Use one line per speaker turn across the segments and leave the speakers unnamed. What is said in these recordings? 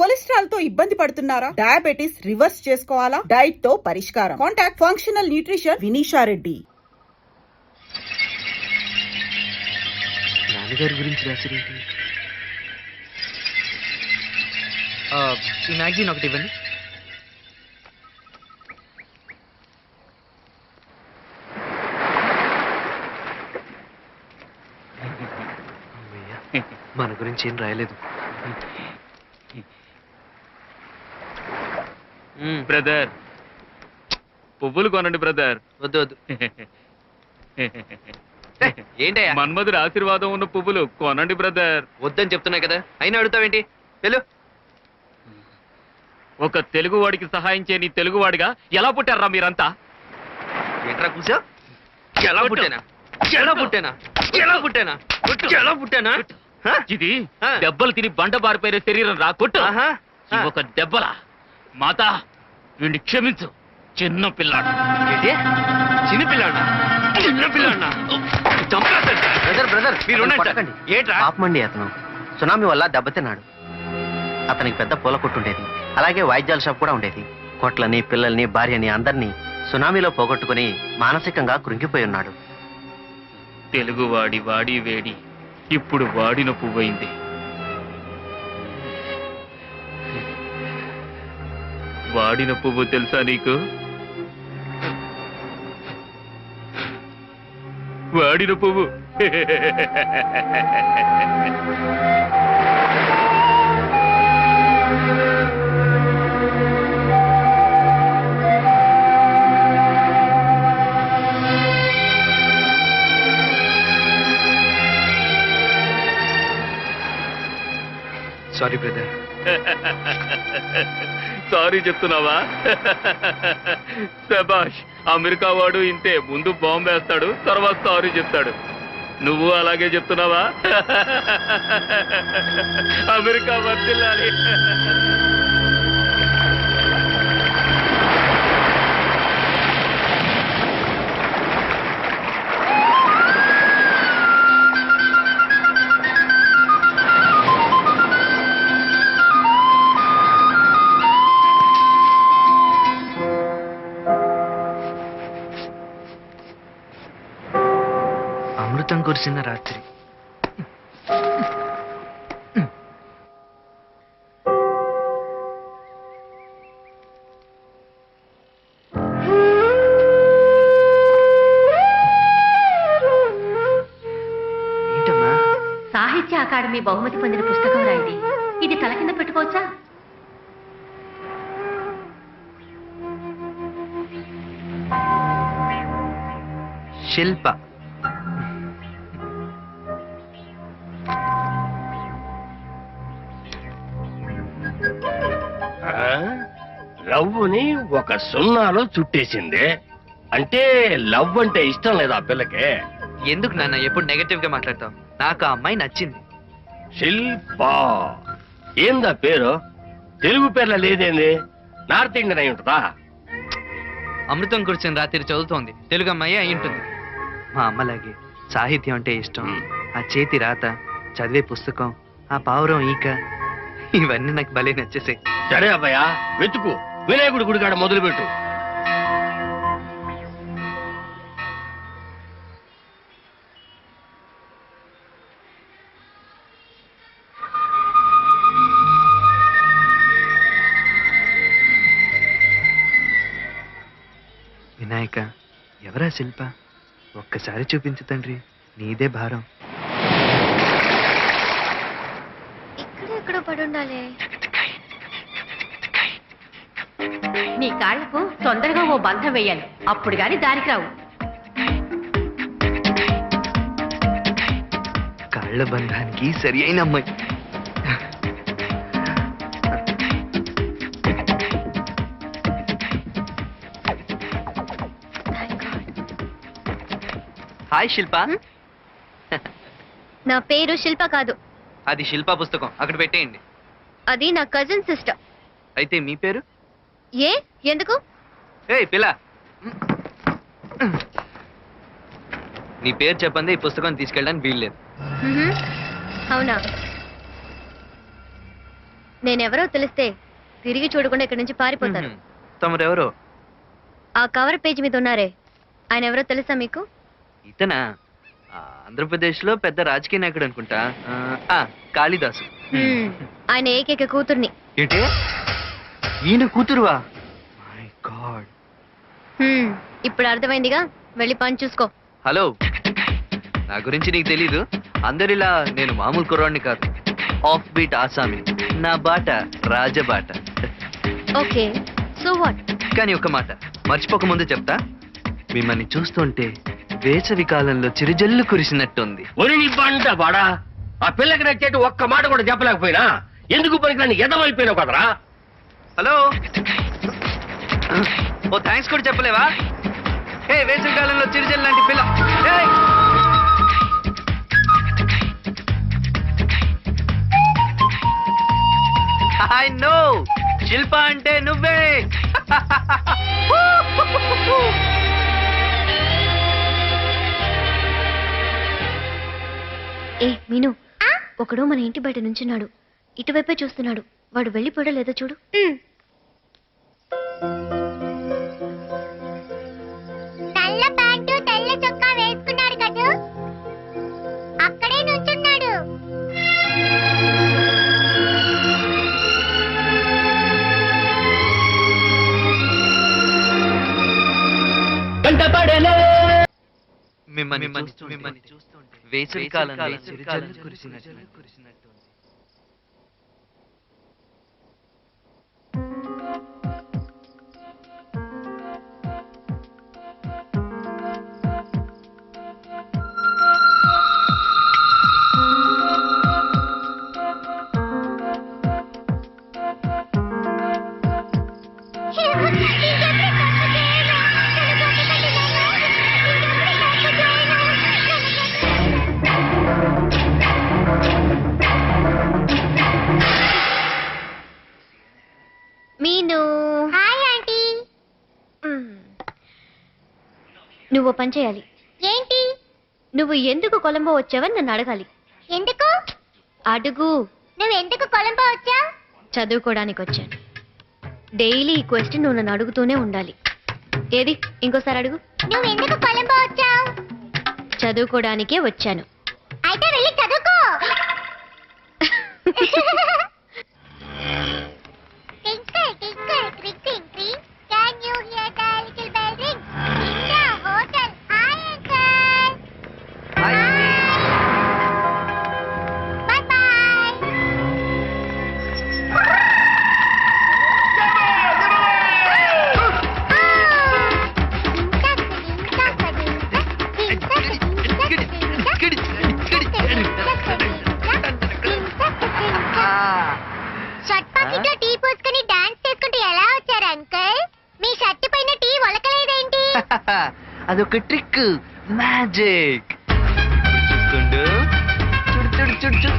కొలెస్ట్రాల్తో ఇబ్బంది పడుతున్నారా? Diabetes reverse చేసుకోవాలా? డైట్తో పరిష్కారం. Contact functional nutrition Vinisha Reddy.
నాన్నగారి గురించి రాసిరేంటి? ఈ మ్యాగజైన్ ఒకటి ఇవ్వండి. మన గురించి ఏం రాయలేదు మ్మ్,
బ్రదర్ పువ్వులు కొనండి బ్రదర్
వద్దు వద్దు. ఏంటయ్యా?
మన్మధుడి ఆశీర్వాదం ఉన్న పువ్వులు కొనండి బ్రదర్
వద్దని చెప్తున్నా కదా. అయినా అడుగుతావేంటి? వెళ్ళు.
ఒక తెలుగు వాడికి సహాయం చేయని తెలుగు వాడిగా ఎలా పుట్టారా మీరంతా?
ఏంట్రా కూర్చో ఎలా పుట్టానా? ఎలా పుట్టానా? ఎలా పుట్టానా? ఎలా పుట్టానా?
ఇది. దెబ్బలు తిని బండ బారిపోయిన శరీరం రా కొట్టు. ఒక దెబ్బలా. మాత వీడిని క్షమించు. చిన్న పిల్లాడు.
ఏంటి? చిన్న పిల్లాడా? చిన్న పిల్లాడా? బ్రదర్ బ్రదర్ మీరు ఉండండి సార్.
కొట్టకండి.
ఏంట్రా?
పాపమండి అతను. సునామీ వల్ల దెబ్బతిన్నాడు అతనికి పెద్ద పూల కొట్టు ఉండేది. అలాగే వాయిద్యాల షాప్ కూడా ఉండేది. కొట్లని పిల్లల్ని భార్యని అందరినీ సునామీలో పోగొట్టుకుని మానసికంగా కృంగిపోయి ఉన్నాడు.
తెలుగు వాడి వాడి వేడి. ఇప్పుడు వాడిన పువ్వైంది. వాడిన పువ్వు తెలుసా నీకు? వాడిన పువ్వు.
సారీ బ్రదర్
సారీ చెప్తున్నావా? శబాష్ అమెరికా వాడు ఇంతే ముందు బాంబు వేస్తాడు తర్వాత సారీ చెప్తాడు. నువ్వు అలాగే చెప్తున్నావా? అమెరికా వర్తిల్లాలి
కురిసిన రాత్రి.
సాహిత్య అకాడమీ బహుమతి పొందిన పుస్తకం రా ఇది. ఇది తల కింద పెట్టుకోవచ్చా?
శిల్ప.
లవ్వుని ఒక సున్నాలో చుట్టేసింది. అంటే లవ్ అంటే ఇష్టం లేదా ఆ పిల్లకి?
ఎందుకు నాన్న? ఎప్పుడు నెగటివ్గా మాట్లాడతావు? నాకు ఆ అమ్మాయి నచ్చింది.
శిల్పా. ఏందా పేరు? తెలుగు పేర్ల లేదేంది? నార్త్ ఇండియన్ అయి ఉంటుందా?
అమృతం కురిసిన రాత్రి చదువుతోంది. తెలుగు అమ్మాయి అయి ఉంటుంది. మా అమ్మలాగే సాహిత్యం అంటే ఇష్టం. ఆ చేతి రాత చదివే పుస్తకం ఆ పావురం ఈక ఇవన్నీ నాకు భలే నచ్చేసాయి.
సరే అబ్బాయా వెతుకు. వినాయకుడి గుడికాడ మొదలుపెట్టు.
వినాయక ఎవరా శిల్ప? ఒక్కసారి చూపించు తండ్రి నీదే భారం
ఇక్కడ ఎక్కడో పడి ఉండాలి
నీ కాళ్ళకు తొందరగా ఓ బంధం వేయాలి. అప్పుడు గాని దారికి రావు.
కాళ్ళ బంధానికి సరి అయిన అమ్మాయి. హాయ్ శిల్ప.
నా పేరు శిల్ప కాదు.
అది శిల్ప పుస్తకం. అక్కడ పెట్టేయండి.
అది నా కజిన్ సిస్టర్
అయితే మీ పేరు?
ఏ? ఎందుకు?
ఏయ్ పిల్ల. నీ పేరు చెప్పండి ఈ పుస్తకం తీసుకెళ్ళడానికి వీల్లేదు
మ్హూ. అవునా? నేనెవరో తెలిస్తే తిరిగి చూడకుండా ఇక్కడి నుంచి పారిపోతారు.
మ్మ్. తమరెవరో?
ఆ కవర్ పేజ్ మీద ఉన్నారే. ఆయన ఎవరో తెలుసా మీకు?
ఇతనా? ఆ, ఆంధ్రప్రదేశ్లో పెద్ద రాజకీయ నాయకుడు అనుకుంటా. ఆ, ఆ, కాళిదాసు.
ఆయన ఏకైక కూతుర్ని.
ఏంటి? ఈయన కూతురువా? మై గాడ్
హ్మ్, ఇప్పుడు అర్థమైందిగా? వెళ్ళి పని చూసుకో.
హలో. నా గురించి నీకు తెలీదు. అందరిలా నేను మామూలు కుర్రాడిని కాదు. ఆఫ్ బీట్ ఆసామి. నా బాట రాజబాట
ఓకే సో వాట్?
కానీ ఒక మాట మర్చిపోక ముందు చెప్తా. మిమ్మల్ని చూస్తుంటే వేసవి కాలంలో చిరుజల్లు కురిసినట్టుంది.
ఒరి నీ బండ బాడా. ఆ పిల్లకి నచ్చేట్టు ఒక్క మాట కూడా చెప్పలేకపోయినా? ఎందుకు పనికిరాని ఎదవైపోయినావు కదరా?
హలో. ఓ థ్యాంక్స్ కూడా చెప్పలేవా? ఏ వేసవి కాలంలో చిరుజల్లు లాంటి పిల్ల! I know! శిల్ప అంటే నువ్వే.
ఏ మీను. ఒకడు మన ఇంటి బయట నుంచున్నాడు. ఇటువైపే చూస్తున్నాడు. వాడు వెళ్ళిపోయాడో లేదో చూడు.
మిమ్మల్ని మిమ్మల్ని మిమ్మల్ని చూస్తుంటే వేసవి కాలంలో చిరుజల్లు కురిసినట్టు
నువ్వు పని చేయాలి.
ఏంటి?
నువ్వు ఎందుకు కొలంబో వచ్చావని నన్ను అడగాలి.
ఎందుకు?
అడుగు.
నువ్వు ఎందుకు కొలంబో వచ్చావు?
చదువుకోవడానికి వచ్చాను. డైలీ ఈ క్వశ్చన్ నువ్వు నన్ను అడుగుతూనే ఉండాలి. ఏది? ఇంకోసారి అడుగు.
నువ్వు ఎందుకు కొలంబో వచ్చావు?
చదువుకోవడానికే వచ్చాను.
అయితే వెళ్ళి చదువుకో.
అదొక ట్రిక్ మ్యాజిక్ చూస్తుండు చూడు చూడు చూడు చూడు.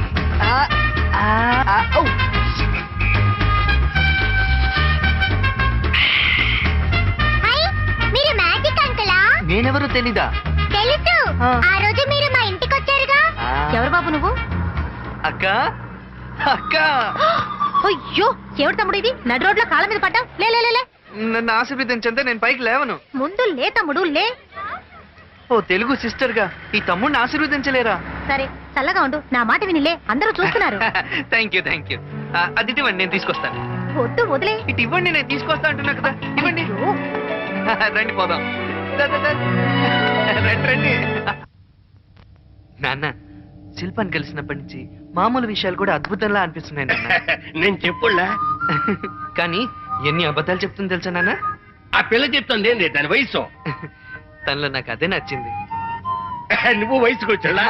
నేనెవరో తెలీదా?
తెలుసు
ఆ.
రోజు మీరు మా ఇంటికి వచ్చారుగా.
ఎవరు బాబు నువ్వు?
అక్క. అక్క.
అయ్యో ఎవడు తమ్ముడు ఇది? నడు రోడ్లో కాళ్ళ మీద పడ్డా లే లే, లే,
నన్ను ఆశీర్వదించంతే నేను పైకి లేవను.
ముందు లే తమ్ముడు లే.
ఓ తెలుగు సిస్టర్గా ఈ తమ్ముడిని ఆశీర్వదించలేరా?
సరే చల్లగా ఉండు. నా మాట విని లే అందరూ చూస్తున్నారు.
థ్యాంక్ యూ థ్యాంక్ యూ అది ఇవ్వండి నేను తీసుకొస్తాను.
వద్దు వదిలే.
ఇటు ఇవ్వండి నేను తీసుకొస్తా అంటున్నా కదా. ఇవ్వండి. రండి పోదాం. రండి రండి. నాన్న శిల్పాన్ని కలిసినప్పటి నుంచి మామూలు విషయాలు కూడా అద్భుతంలా అనిపిస్తున్నాయి నాన్న.
నేను చెప్పుళ్ళా
కానీ ఎన్ని అబద్ధాలు చెప్తుంది తెలుసా నాన్న?
ఆ పిల్ల చెప్తుంది ఏంది? దాని వయసు?
తనలో నాకు అదే నచ్చింది.
నువ్వు వయసుకు వచ్చాడా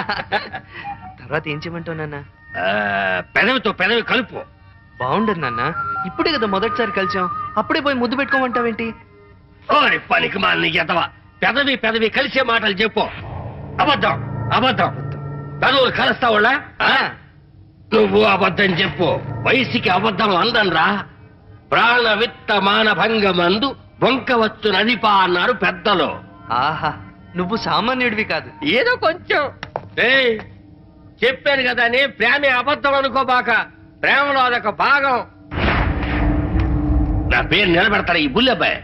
తర్వాత ఏం చేయమంటావు నాన్న?
పెదవితో పెదవి కలుపు.
బాగుండదు నాన్న. ఇప్పుడే కదా మొదటిసారి కలిసాం. అప్పుడే పోయి ముద్దు పెట్టుకోమంటావేంటి?
ఓరి పనికి మాలిన ఎదవ పెదవి పెదవి కలిసే మాటలు చెప్పు. అబద్ధం అబద్ధం. పెదవులు కలుస్తావులా నువ్వు అబద్ధం చెప్పు. వయసుకి అబద్ధం అందనరా. ప్రాణ విత్త మాన భంగమందు బొంకవచ్చు నదిపా అన్నారు పెద్దలు.
ఆహా నువ్వు సామాన్యుడివి కాదు.
ఏదో కొంచెం. ఏయ్ చెప్పాను కదా నీ ప్రేమే అబద్ధం అనుకోబాక. ప్రేమలో అదొక భాగం. నా పేరు నిలబెడతాడు ఈ బుల్లెబ్బాయి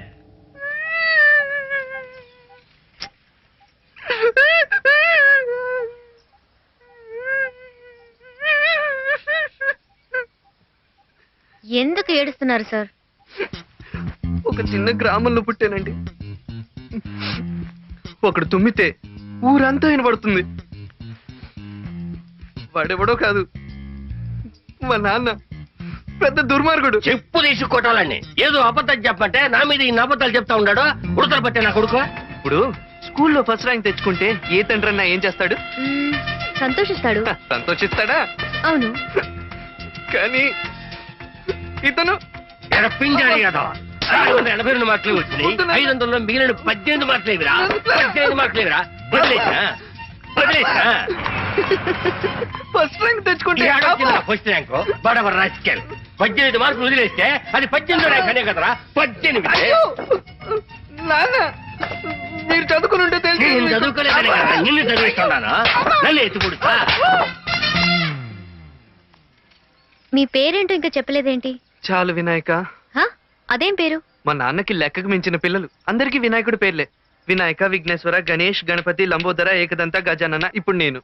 ఎందుకు ఏడుస్తున్నారు సార్?
ఒక చిన్న గ్రామంలో పుట్టానండి. ఒకడు తుమ్మితే ఊరంతా వినపడుతుంది వాడెవడో కాదు. మా నాన్న పెద్ద దుర్మార్గుడు.
చెప్పు తీసి కొట్టాలండి. ఏదో అబద్ధం చెప్పంటే నా మీద ఈ అబద్ధాలు చెప్తా ఉన్నాడు? ఉడతలు పట్టే నా కొడుకు?
ఇప్పుడు స్కూల్లో ఫస్ట్ ర్యాంక్ తెచ్చుకుంటే ఏ తండ్రి అన్నా ఏం చేస్తాడు?
సంతోషిస్తాడు.
సంతోషిస్తాడా?
అవును.
కానీ ఇతను
పింజాడి కదా ఐదు వందల ఎనభై రెండు మార్కులు వచ్చినాయి. ఐదు వందలలో మిగిలిన పద్దెనిమిది మార్కులు ఇవిరా. పద్దెనిమిది మార్కులు ఇవిరా. వదిలేసా వదిలేసా
ఫస్ట్ ర్యాంక్ తెచ్చుకుంటే
ఫస్ట్ ర్యాంక్ బడబర్ రాజకీయాలు పద్దెనిమిది మార్కులు వదిలేస్తే అది పద్దెనిమిది ర్యాంక్ అనే కదరా? పద్దెనిమిది!
నాన్న మీరు చదువుకుని ఉంటే
నేను
తెలుసు
చదువుకోలేదనే కదా నిన్ను చదివిస్తున్నాను. నన్ను ఎత్తుకుడు
మీ పేరేంటో ఇంకా చెప్పలేదేంటి?
చాలు వినాయక?
అదేం పేరు?
మా నాన్నకి లెక్కకు మించిన పిల్లలు. అందరికీ వినాయకుడి పేర్లే. వినాయక విఘ్నేశ్వర గణేష్ గణపతి లంబోదర ఏకదంత గజానన ఇప్పుడు నేను.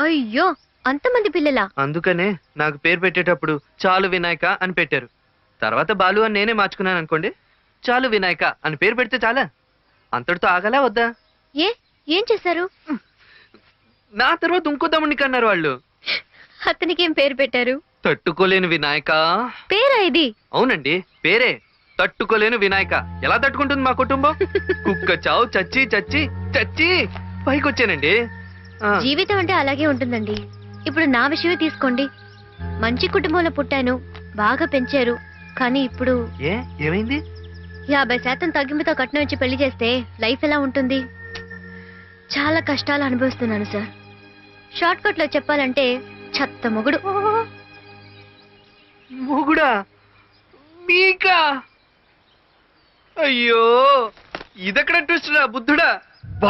అయ్యో అంతమంది పిల్లలా?
అందుకనే నాకు పేరు పెట్టేటప్పుడు చాలు వినాయక అని పెట్టారు. తర్వాత బాలు అని నేనే మార్చుకున్నాను అనుకోండి. చాలు వినాయక అని పేరు పెడితే చాలా? అంతటితో ఆగలా వద్దా?
ఏ ఏం చేశారు?
నా తర్వాత ఇంకో తమ్ముడిని కన్నారు వాళ్ళు.
అతనికి ఏం పేరు పెట్టారు?
తట్టుకోలేని వినాయక.
పేరా ఇది?
అవునండి పేరే. తట్టుకోలేను వినాయక. ఎలా తట్టుకుంటుంది మా కుటుంబం? కుక్క చావు చచ్చి చచ్చి చచ్చి పైకి వచ్చానండి. ఆ,
జీవితం అంటే అలాగే ఉంటుందండి. ఇప్పుడు నా విషయమే తీసుకోండి. మంచి కుటుంబంలో పుట్టాను బాగా పెంచారు కానీ ఇప్పుడు
ఏ? ఏమైంది?
యాభై శాతం తగ్గింపుతో కట్నం ఇచ్చి పెళ్ళి చేస్తే లైఫ్ ఎలా ఉంటుంది? చాలా కష్టాలు అనుభవిస్తున్నాను సార్. షార్ట్ కట్లో చెప్పాలంటే చెత్త మొగుడు.
మొగుడా? మీకా? అయ్యో ఇదెక్కడ ట్విస్ట్ రా బుద్ధుడా?